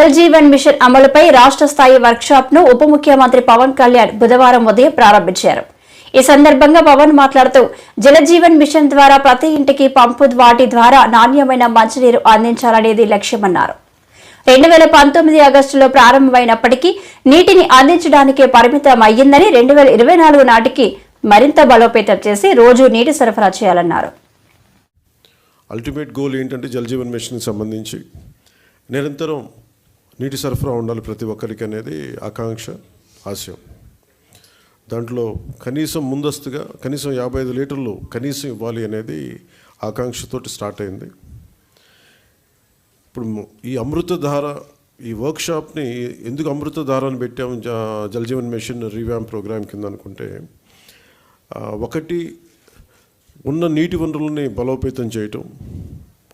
Jal Jeevan machine అమలుపై రాష్ట్ర స్థాయి వర్క్షాప్ను ఉప ముఖ్యమంత్రి పవన్ కళ్యాణ్ బుధవారం ఉదయం ప్రారంభించారు. ఈ సందర్భంగా పవన్ మాట్లాడుతూ జల జీవన్ మిషన్ ద్వారా ప్రతి ఇంటికి పంపు వాటి ద్వారా నాణ్యమైన మంచినీరు అందించాలనేది లక్ష్యమన్నారు. రెండు వేల పంతొమ్మిది ఆగస్టులో ప్రారంభమైనప్పటికీ నీటిని అందించడానికే పరిమితం అయ్యిందని రెండు వేల ఇరవై నాలుగు నాటికి మరింత బలోపేతం చేసి రోజు నీటి సరఫరా చేయాలన్నారు. అల్టిమేట్ గోల్ ఏంటంటే జల్ జీవన్ మిషన్కి సంబంధించి నిరంతరం నీటి సరఫరా ఉండాలి ప్రతి ఒక్కరికి అనేది ఆకాంక్ష ఆశయం. దాంట్లో కనీసం ముందస్తుగా కనీసం యాభై ఐదు లీటర్లు కనీసం ఇవ్వాలి అనేది ఆకాంక్షతోటి స్టార్ట్ అయింది. ఇప్పుడు ఈ అమృతధార ఈ వర్క్షాప్ని ఎందుకు అమృతధారని పెట్టాము? జలజీవన్ మిషన్ రీవ్యామ్ ప్రోగ్రామ్ కింద అనుకుంటే ఒకటి ఉన్న నీటి వనరుల్ని బలోపేతం చేయటం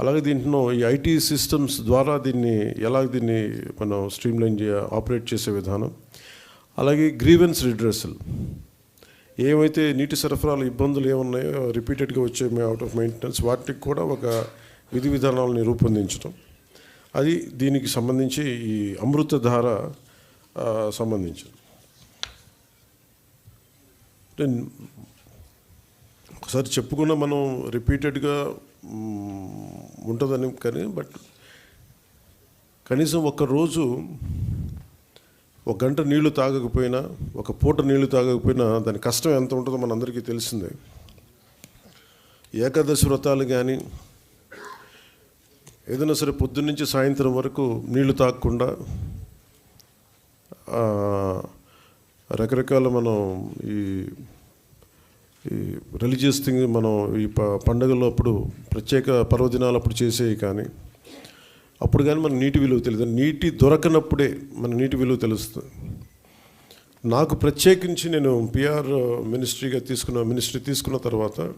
అలాగే దీంట్లో ఈ ఐటీ సిస్టమ్స్ ద్వారా దీన్ని ఎలా దీన్ని మనం స్ట్రీమ్లైన్ చే ఆపరేట్ చేసే విధానం. అలాగే గ్రీవెన్స్ రిడ్రెసల్ ఏమైతే నీటి సరఫరాలు ఇబ్బందులు ఏమున్నాయో రిపీటెడ్గా వచ్చే అవుట్ ఆఫ్ మెయింటెనెన్స్ వాటికి కూడా ఒక విధి విధానాలని రూపొందించడం అది దీనికి సంబంధించి ఈ అమృతధార సంబంధించింది. ఒకసారి చెప్పుకున్న మనం రిపీటెడ్గా ఉంటుందని కానీ బట్ కనీసం ఒక రోజు ఒక గంట నీళ్ళు తాగకపోయినా ఒక పూట నీళ్ళు తాగకపోయినా దాని కష్టం ఎంత ఉంటుందో మనందరికీ తెలిసిందే. ఏకాదశి వ్రతాలు కానీ ఏదైనా సరే పొద్దున్నుంచి సాయంత్రం వరకు నీళ్ళు తాగకుండా రకరకాల మనం ఈ ఈ రిలీజియస్ థింగ్ మనం ఈ ప పండగల్లో అప్పుడు ప్రత్యేక పర్వదినాలు అప్పుడు చేసేవి కానీ అప్పుడు కానీ మన నీటి విలువ తెలియదు. నీటి దొరకనప్పుడే మన నీటి విలువ తెలుస్తుంది. నాకు ప్రత్యేకించి నేను పిఆర్ మినిస్ట్రీగా తీసుకున్న మినిస్ట్రీ తీసుకున్న తర్వాత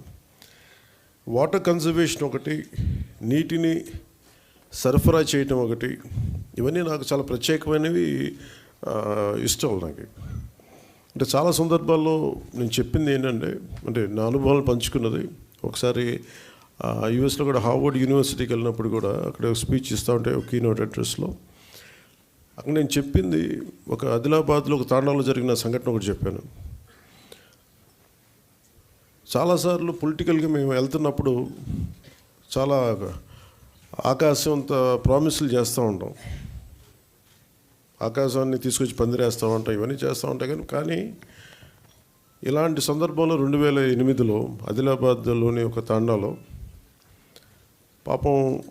వాటర్ కన్జర్వేషన్ ఒకటి నీటిని సరఫరా చేయటం ఒకటి ఇవన్నీ నాకు చాలా ప్రత్యేకమైనవి ఇష్టం నాకు. అంటే చాలా సందర్భాల్లో నేను చెప్పింది ఏంటంటే అంటే నా అనుభవాలు పంచుకున్నది ఒకసారి యుఎస్లో కూడా హార్వర్డ్ యూనివర్సిటీకి వెళ్ళినప్పుడు కూడా అక్కడ స్పీచ్ ఇస్తూ ఉంటే ఒక కీనోట్ అడ్రస్లో అక్కడ నేను చెప్పింది ఒక ఆదిలాబాద్లో ఒక తాండాలో జరిగిన సంఘటన ఒకటి చెప్పాను. చాలాసార్లు పొలిటికల్గా మేము వెళ్తున్నప్పుడు చాలా ఆకాశం అంత ప్రామిసులు చేస్తూ ఉంటాం. ఆకాశాన్ని తీసుకొచ్చి పందిరేస్తూ ఉంటాం ఇవన్నీ చేస్తూ ఉంటాయి కానీ కానీ ఇలాంటి సందర్భంలో రెండు వేల ఎనిమిదిలో ఆదిలాబాద్లోని ఒక తాండాలో పాపం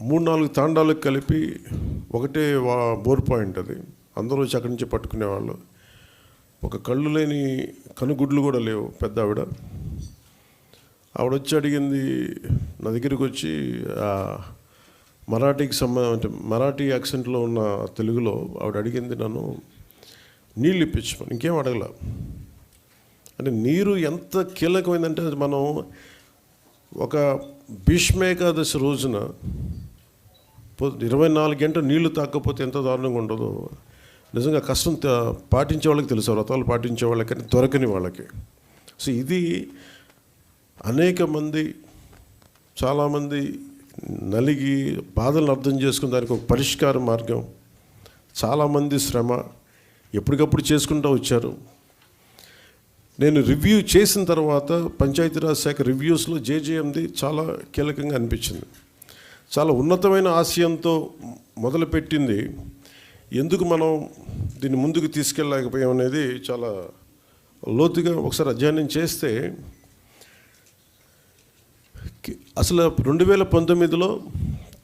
మూడు నాలుగు తాండాలకు కలిపి ఒకటే వా బోర్ పాయింట్ అది. అందరూ వచ్చి అక్కడి నుంచి పట్టుకునేవాళ్ళు. ఒక కళ్ళు లేని కనుగుడ్లు కూడా లేవు పెద్ద ఆవిడ. ఆవిడ వచ్చి అడిగింది నా దగ్గరికి వచ్చి మరాఠీకి సంబంధం అంటే మరాఠీ యాక్సెంట్లో ఉన్న తెలుగులో ఆవిడ అడిగింది నన్ను నీళ్ళు ఇప్పించమని. ఇంకేం అడగల? అంటే నీరు ఎంత కీలకమైందంటే అది మనం ఒక భీష్మేకాదశి రోజున ఇరవై నాలుగు గంటలు నీళ్ళు తాకపోతే ఎంత దారుణంగా ఉండదో నిజంగా కష్టం పాటించే వాళ్ళకి తెలుసు వ్రతాలు పాటించే వాళ్ళకి కానీ దొరకని వాళ్ళకి. సో ఇది అనేక మంది చాలామంది నలిగి బాధలను అర్థం చేసుకుని దానికి ఒక పరిష్కార మార్గం. చాలామంది శ్రమ ఎప్పటికప్పుడు చేసుకుంటూ వచ్చారు. నేను రివ్యూ చేసిన తర్వాత పంచాయతీరాజ్ శాఖ రివ్యూస్లో జేజేఎంది చాలా కీలకంగా అనిపించింది. చాలా ఉన్నతమైన ఆశయంతో మొదలుపెట్టింది. ఎందుకు మనం దీన్ని ముందుకు తీసుకెళ్ళలేకపోయాం అనేది చాలా లోతుగా ఒకసారి అధ్యయనం చేస్తే అసలు రెండు వేల పంతొమ్మిదిలో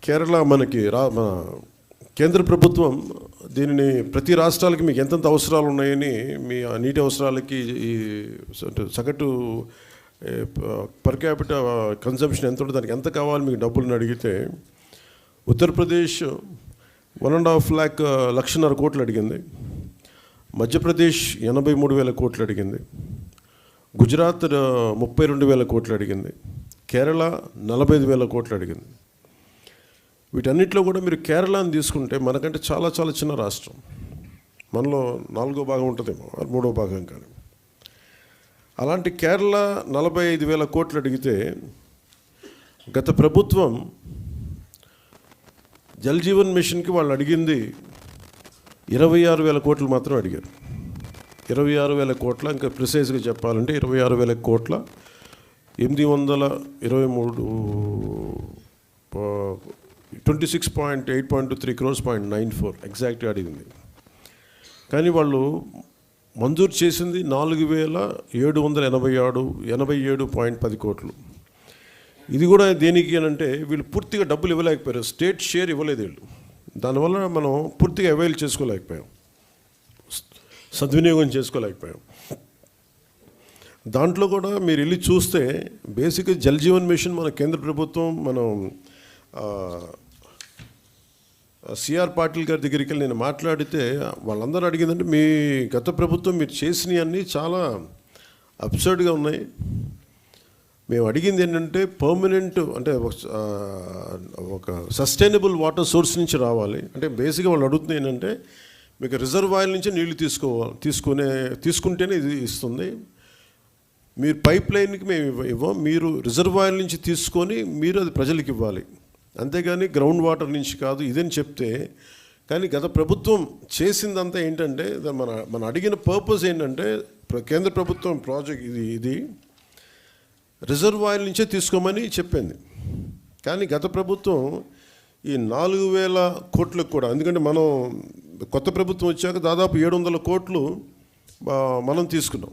కేరళ మనకి రా మన కేంద్ర ప్రభుత్వం దీనిని ప్రతి రాష్ట్రాలకి మీకు ఎంతెంత అవసరాలు ఉన్నాయని మీ ఆ నీటి అవసరాలకి ఈ సగటు పర్ క్యాపిటల్ కన్సంప్షన్ ఎంత ఉంటుంది దానికి ఎంత కావాలి మీకు డబ్బులను అడిగితే Uttar Pradesh one and half lakh లక్షన్నర కోట్లు అడిగింది. మధ్యప్రదేశ్ ఎనభై మూడు వేల కోట్లు అడిగింది. గుజరాత్ ముప్పై రెండు వేల కోట్లు అడిగింది. కేరళ నలభై ఐదు వేల కోట్లు అడిగింది వీటన్నిటిలో కూడా మీరు కేరళని తీసుకుంటే మనకంటే చాలా చాలా చిన్న రాష్ట్రం. మనలో నాలుగో భాగం ఉంటుందేమో మూడో భాగం కానీ అలాంటి కేరళ నలభై ఐదు వేల కోట్లు అడిగితే గత ప్రభుత్వం జల్ జీవన్ మిషన్కి వాళ్ళు అడిగింది ఇరవై ఆరు వేల కోట్లు మాత్రం అడిగారు. ఇరవై ఆరు వేల కోట్ల ఇంకా ప్రిసైజ్గా చెప్పాలంటే ఇరవై ఆరు వేల కోట్ల ఎనిమిది వందల ఇరవై మూడు twenty six point eight point three crores point nine four ఎగ్జాక్ట్గా అడిగింది. కానీ వాళ్ళు మంజూరు చేసింది నాలుగు వేల ఏడు వందల ఎనభై ఆరు ఎనభై ఏడు పాయింట్ పది కోట్లు. ఇది కూడా దేనికి అని అంటే వీళ్ళు పూర్తిగా డబ్బులు ఇవ్వలేకపోయారు స్టేట్ షేర్ ఇవ్వలేదు వీళ్ళు. దానివల్ల మనం పూర్తిగా అవైల్ చేసుకోలేకపోయాం. సద్వినియోగం చేసుకోలేకపోయాం. దాంట్లో కూడా మీరు వెళ్ళి చూస్తే బేసిక్గా జల్ జీవన్ మిషన్ మన కేంద్ర ప్రభుత్వం మనం సిఆర్ పాటిల్ గారి దగ్గరికి వెళ్ళి నేను మాట్లాడితే వాళ్ళందరూ అడిగిందంటే మీ గత ప్రభుత్వం మీరు చేసినవన్నీ చాలా అప్సర్డ్గా ఉన్నాయి. మేము అడిగింది ఏంటంటే పర్మనెంట్ అంటే ఒక- ఒక సస్టైనబుల్ వాటర్ సోర్స్ నుంచి రావాలి. అంటే బేసిక్గా వాళ్ళు అడుగుతుంది ఏంటంటే మీకు రిజర్వాయర్ నుంచి నీళ్ళు తీసుకోవాలి తీసుకునే తీసుకుంటేనే ఇది ఇస్తుంది. మీరు పైప్ లైన్కి మేము ఇవ్వ ఇవ్వం. మీరు రిజర్వాయర్ నుంచి తీసుకొని మీరు అది ప్రజలకు ఇవ్వాలి. అంతేగాని గ్రౌండ్ వాటర్ నుంచి కాదు ఇదని చెప్తే కానీ గత ప్రభుత్వం చేసిందంతా ఏంటంటే మన మన అడిగిన పర్పస్ ఏంటంటే కేంద్ర ప్రభుత్వం ప్రాజెక్ట్ ఇది ఇది రిజర్వాయర్ నుంచే తీసుకోమని చెప్పింది. కానీ గత ప్రభుత్వం ఈ నాలుగు వేల కోట్లకు కూడా ఎందుకంటే మనం కొత్త ప్రభుత్వం వచ్చాక దాదాపు ఏడు వందల కోట్లు మనం తీసుకున్నాం.